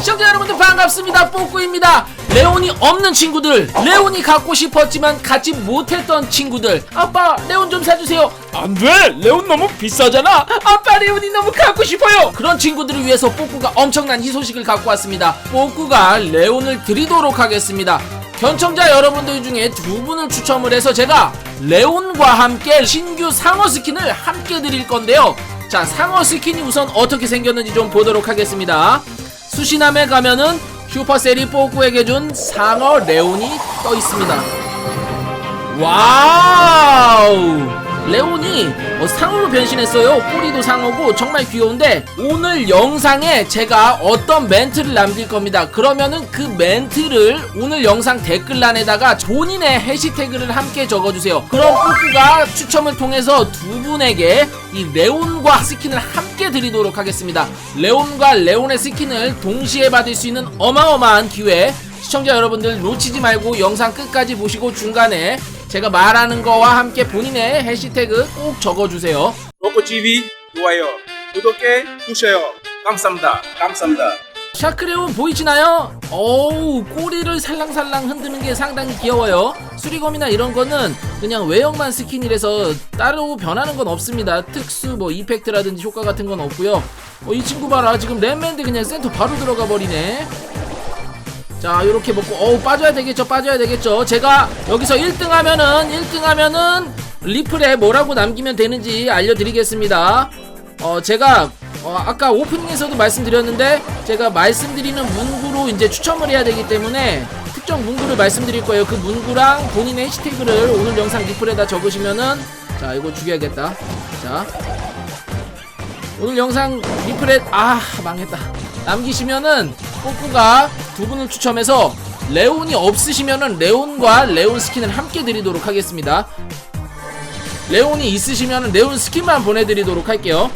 시청자 여러분들 반갑습니다. 뽀꾸입니다. 레온이 없는 친구들 레온이 갖고 싶었지만 갖지 못했던 친구들. 아빠 레온 좀 사주세요. 안돼! 레온 너무 비싸잖아. 아빠 레온이 너무 갖고 싶어요. 그런 친구들을 위해서 뽀꾸가 엄청난 희소식을 갖고 왔습니다. 뽀꾸가 레온을 드리도록 하겠습니다. 견청자 여러분들 중에 두 분을 추첨을 해서 제가 레온과 함께 신규 상어 스킨을 함께 드릴 건데요. 자 상어 스킨이 우선 어떻게 생겼는지 좀 보도록 하겠습니다 수신함에 가면은 슈퍼셀이 뽀꾸에게 준 상어 레온이 떠 있습니다. 와우! 레온이 어, 상어로 변신했어요. 꼬리도 상어고 정말 귀여운데 오늘 영상에 제가 어떤 멘트를 남길 겁니다. 그러면은 그 멘트를 오늘 영상 댓글란에다가 본인의 해시태그를 함께 적어주세요. 그럼 뽀꾸가 추첨을 통해서 두 분에게 이 레온과 스킨을 함께 드리도록 하겠습니다. 레온과 레온의 스킨을 동시에 받을 수 있는 어마어마한 기회. 시청자 여러분들 놓치지 말고 영상 끝까지 보시고 중간에 제가 말하는 거와 함께 본인의 해시태그 꼭 적어주세요. 로코 TV 좋아요, 구독해 주세요. 감사합니다. 감사합니다. 샤크레온 보이시나요? 어우 꼬리를 살랑살랑 흔드는 게 상당히 귀여워요 수리검이나 이런 거는 그냥 외형만 스킨이라서 따로 변하는 건 없습니다 특수 뭐 이펙트라든지 효과 같은 건 없고요 어, 이 친구 봐라 지금 랩맨데 그냥 센터 바로 들어가 버리네 자 이렇게 먹고 어우 빠져야 되겠죠 빠져야 되겠죠. 제가 여기서 1등 하면은 1등 하면은 리플에 뭐라고 남기면 되는지 알려드리겠습니다. 어 제가 어, 아까 오프닝에서도 말씀드렸는데 제가 말씀드리는 문구로 이제 추첨을 해야 되기 때문에 특정 문구를 말씀드릴 거예요. 그 문구랑 본인의 해시태그를 오늘 영상 리플에다 적으시면은 자 이거 죽여야겠다. 자. 오늘 영상 리플에 아 망했다. 남기시면은 꼬꾸가 두 분을 추첨해서 레온이 없으시면은 레온과 레온 스킨을 함께 드리도록 하겠습니다. 레온이 있으시면은 레온 스킨만 보내드리도록 할게요.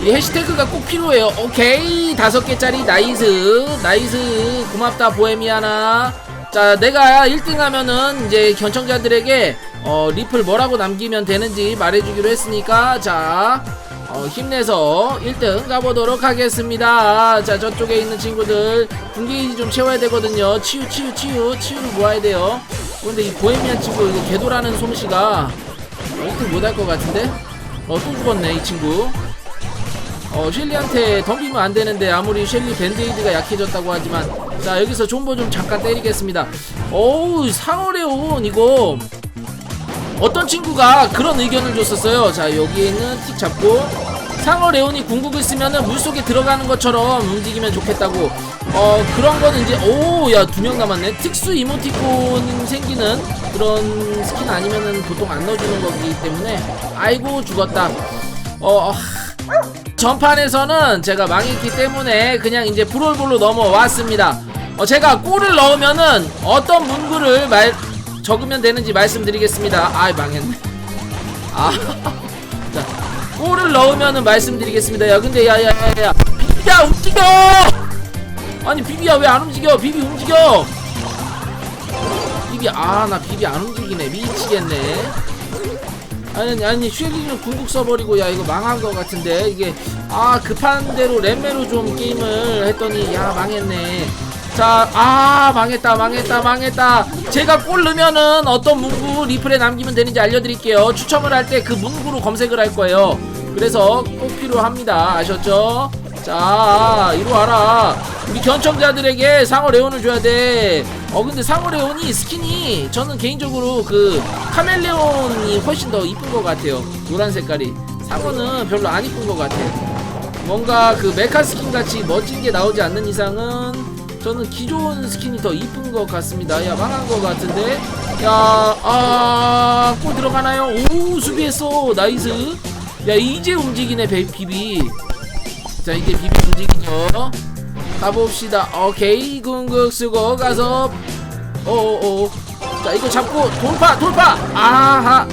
이 해시태그가 꼭 필요해요. 오케이. 다섯 개짜리. 나이스. 나이스. 고맙다 보헤미아나. 자 내가 1등 하면은 이제 견청자들에게 어 리플 뭐라고 남기면 되는지 말해주기로 했으니까. 자 어, 힘내서 1등 가보도록 하겠습니다. 자, 저쪽에 있는 친구들 분기지 좀 채워야 되거든요. 치유, 치유, 치유, 치유를 모아야 돼요. 그런데 이 보헤미안 친구, 이거 개도라는 솜씨가 1등 못할 것 같은데? 어, 또 죽었네, 이 친구. 어, 셸리한테 덤비면 안 되는데 아무리 셸리 밴드에이드가 약해졌다고 하지만 자, 여기서 존버 좀 잠깐 때리겠습니다. 어우, 상어레온 이거 어떤 친구가 그런 의견을 줬었어요. 자, 여기에 있는 틱 잡고 상어 레온이 궁극을 쓰면은 물속에 들어가는 것처럼 움직이면 좋겠다고. 어, 그런 거는 이제 오, 야, 두 명 남았네. 특수 이모티콘 생기는 그런 스킨 아니면은 보통 안 넣어주는 거기 때문에 아이고 죽었다. 어, 어, 전판에서는 제가 망했기 때문에 그냥 이제 브롤볼로 넘어왔습니다. 어, 제가 골을 넣으면은 어떤 문구를 말 적으면 되는지 말씀드리겠습니다. 아, 망했네. 아, 자, 골을 넣으면은 말씀드리겠습니다. 야, 근데 야, 야, 야, 야, 비비야 움직여! 아니 비비야 왜 안 움직여? 비비 움직여! 비비 아, 나 비비 안 움직이네. 미치겠네. 아니 아니 쉐리는 궁극 써버리고 야 이거 망한 것 같은데 이게 아 급한 대로 램메로 좀 게임을 했더니 야 망했네 자 아 망했다 망했다 망했다. 제가 골 넣으면은 어떤 문구 리플에 남기면 되는지 알려드릴게요. 추첨을 할 때 그 문구로 검색을 할 거예요. 그래서 꼭 필요합니다. 아셨죠? 자 이리 와라. 우리 견청자들에게 상어 레온을 줘야 돼 어 근데 상어 레온이 스킨이 저는 개인적으로 그 카멜레온이 훨씬 더 이쁜 것 같아요. 노란 색깔이. 상어는 별로 안 이쁜 것 같아요. 뭔가 그 메카 스킨 같이 멋진 게 나오지 않는 이상은 저는 기존 스킨이 더 이쁜 것 같습니다. 야 망한 것 같은데? 야아골 들어가나요? 오 수비했어. 나이스. 야 이제 움직이네 베- 비비. 자 이제 비비 움직이죠. 가봅시다. 오케이. 궁극 쓰고 가서. 오오오 자 이거 잡고 돌파 돌파. 아하.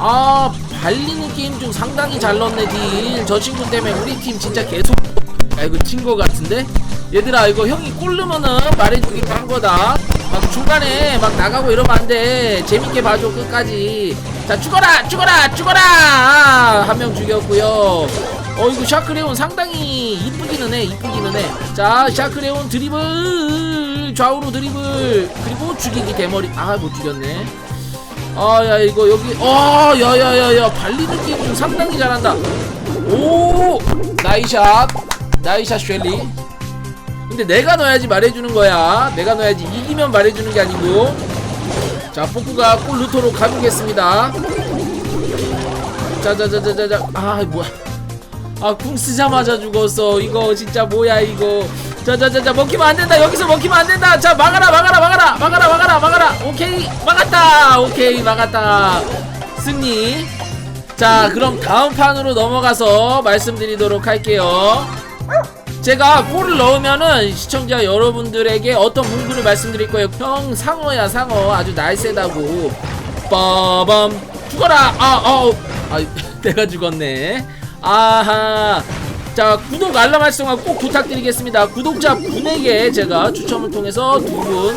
아 발리는 게임 중 상당히 잘 넣네 딜 저 친구 때문에 우리 팀 진짜 계속 야 이거 친거 같은데? 얘들아 이거 형이 골 넣으면은 말해주기로 한 거다. 막 중간에 막 나가고 이러면 안 돼. 재밌게 봐줘 끝까지. 자 죽어라 죽어라 죽어라! 한명 죽였고요. 어 이거 샤크레온 상당히 이쁘기는 해 이쁘기는 해자 샤크레온 드리블! 좌우로 드리블! 그리고 죽이기 대머리. 아 못 죽였네. 아 야 이거 여기 어 야야야야 발리는 게임 좀 상당히 잘한다. 오! 나이샷 나이샷 쉘리. 근데 내가 넣어야지 말해주는 거야. 내가 넣어야지 이기면 말해주는 게 아니고. 자 포크가 골 루토로 가보겠습니다. 자자자자자자. 아 뭐야. 아궁 쓰자마자 죽었어. 이거 진짜 뭐야 이거. 자자자자 먹히면 안 된다. 여기서 먹히면 안 된다. 자 막아라 막아라 막아라 막아라 막아라 막아라. 오케이 막았다. 오케이 막았다. 승리. 자 그럼 다음 판으로 넘어가서 말씀드리도록 할게요 제가 골을 넣으면은 시청자 여러분들에게 어떤 문구를 말씀드릴 거예요? 형 상어야 상어. 아주 날쌔다고. 빠밤. 죽어라! 아 어. 아, 내가 죽었네. 아하. 자 구독 알람 활성화 꼭 부탁드리겠습니다. 구독자 분에게 제가 추첨을 통해서 두분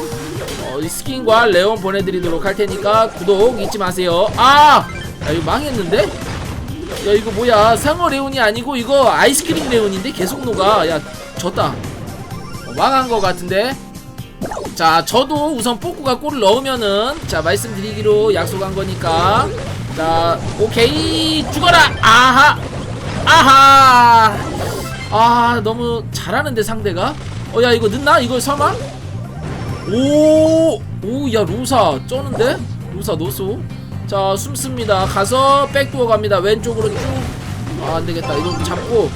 어, 이 스킨과 레온 보내드리도록 할 테니까 구독 잊지 마세요. 아! 야 이거 망했는데? 야 이거 뭐야? 상어 레온이 아니고 이거 아이스크림 레온인데? 계속 녹아. 야 졌다. 어, 망한 거 같은데? 자 저도 우선 뽑구가 골을 넣으면은 자 말씀드리기로 약속한 거니까. 자 오케이. 죽어라! 아하! 아하! 아 너무 잘하는데 상대가? 어 야 이거 늦나? 이거 설마? 오오야 로사. 쩌는데? 로사 노소 자 숨습니다. 가서 백도어 갑니다. 왼쪽으로 쭉아 안되겠다. 이거 잡고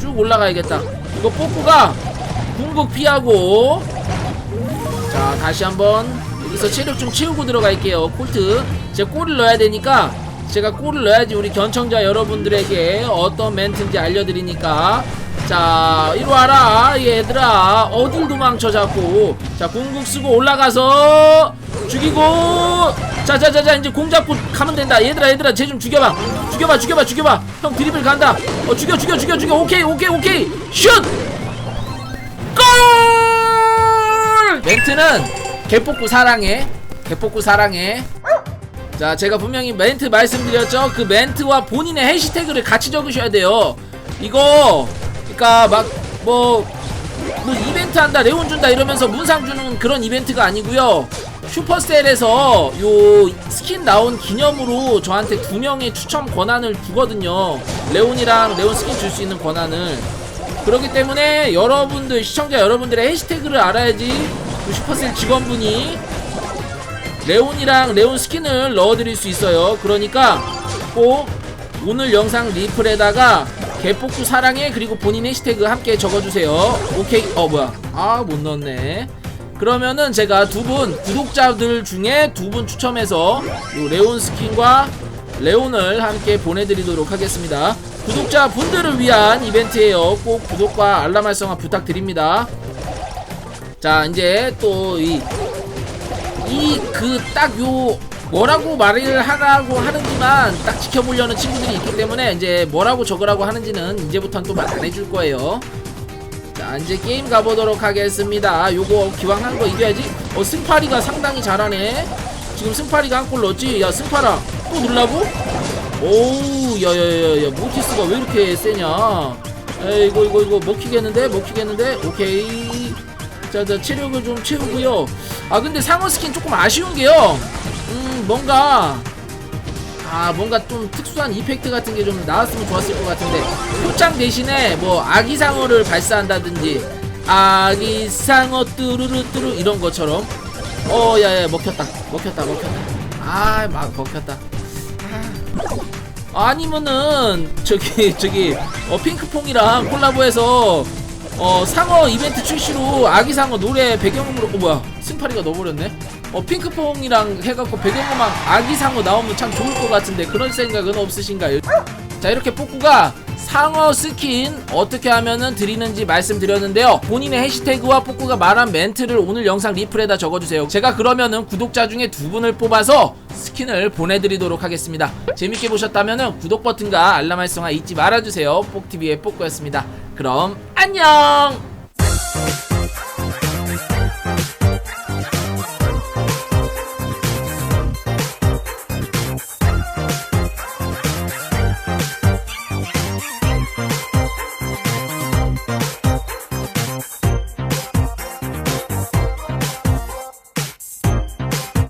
쭉 올라가야겠다. 이거 뽑구가 궁극 피하고. 자 다시 한번 여기서 체력 좀 채우고 들어갈게요. 콜트. 제가 골을 넣어야 되니까 제가 골을 넣어야지 우리 견청자 여러분들에게 어떤 멘트인지 알려드리니까. 자 이리 와라 얘들아. 어딜 도망쳐 자꾸. 자 궁극 쓰고 올라가서 죽이고. 자자자자 이제 공 잡고 가면 된다. 얘들아 얘들아 쟤 좀 죽여봐. 죽여봐 죽여봐 죽여봐. 형 드리블 간다. 어 죽여 죽여 죽여 죽여. 오케이 오케이 오케이. 슛! 골! 멘트는 개폭구 사랑해. 개폭구 사랑해. 자, 제가 분명히 멘트 말씀드렸죠. 그 멘트와 본인의 해시태그를 같이 적으셔야 돼요. 이거, 그니까 막, 뭐, 뭐 이벤트 한다, 레온 준다 이러면서 문상 주는 그런 이벤트가 아니고요. 슈퍼셀에서 요 스킨 나온 기념으로 저한테 두 명의 추첨 권한을 주거든요. 레온이랑 레온 스킨 줄 수 있는 권한을. 그렇기 때문에 여러분들 시청자 여러분들의 해시태그를 알아야지 그 슈퍼셀 직원분이 레온이랑 레온 스킨을 넣어드릴 수 있어요 그러니까 꼭 오늘 영상 리플에다가 개폭구 사랑해 그리고 본인 해시태그 함께 적어주세요 오케이 어 뭐야 아 못 넣었네 그러면은 제가 두 분 구독자들 중에 두 분 추첨해서 요 레온 스킨과 레온을 함께 보내드리도록 하겠습니다. 구독자 분들을 위한 이벤트예요. 꼭 구독과 알람 활성화 부탁드립니다. 자 이제 또 이 이 그 딱 요 뭐라고 말을 하라고 하는지만 딱 지켜보려는 친구들이 있기 때문에 이제 뭐라고 적으라고 하는지는 이제부터는 또 말 안 해줄 거예요. 자 이제 게임 가보도록 하겠습니다. 요거 기왕 한 거 이겨야지. 어 승파리가 상당히 잘하네. 지금 승파리가 한 골 넣었지? 야 승파라. 또 넣으려고? 오우 야야야야 모티스가 왜 이렇게 세냐? 에이 이거 이거 이거 먹히겠는데? 먹히겠는데? 오케이 자자 체력을 좀 채우고요. 아 근데 상어 스킨 조금 아쉬운 게요. 음 뭔가 아 뭔가 좀 특수한 이펙트 같은 게 좀 나왔으면 좋았을 것 같은데. 표창 대신에 뭐 아기 상어를 발사한다든지 아기 상어 뚜루루 뚜루 이런 것처럼. 어 야야 먹혔다. 먹혔다 먹혔다. 아 막 먹혔다. 아. 아니면은 저기 저기 어 핑크퐁이랑 콜라보해서 어 상어 이벤트 출시로 아기상어 노래 배경음으로 어 뭐야 승파리가 넣어버렸네? 어 핑크퐁이랑 해갖고 배경음악 아기상어 나오면 참 좋을 것 같은데 그런 생각은 없으신가요? 자 이렇게 뽑구가 상어 스킨 어떻게 하면은 드리는지 말씀드렸는데요. 본인의 해시태그와 뽑구가 말한 멘트를 오늘 영상 리플에다 적어주세요. 제가 그러면은 구독자 중에 두 분을 뽑아서 스킨을 보내드리도록 하겠습니다. 재밌게 보셨다면은 구독 버튼과 알람 활성화 잊지 말아주세요. 뽑TV의 뽑구였습니다 그럼 안녕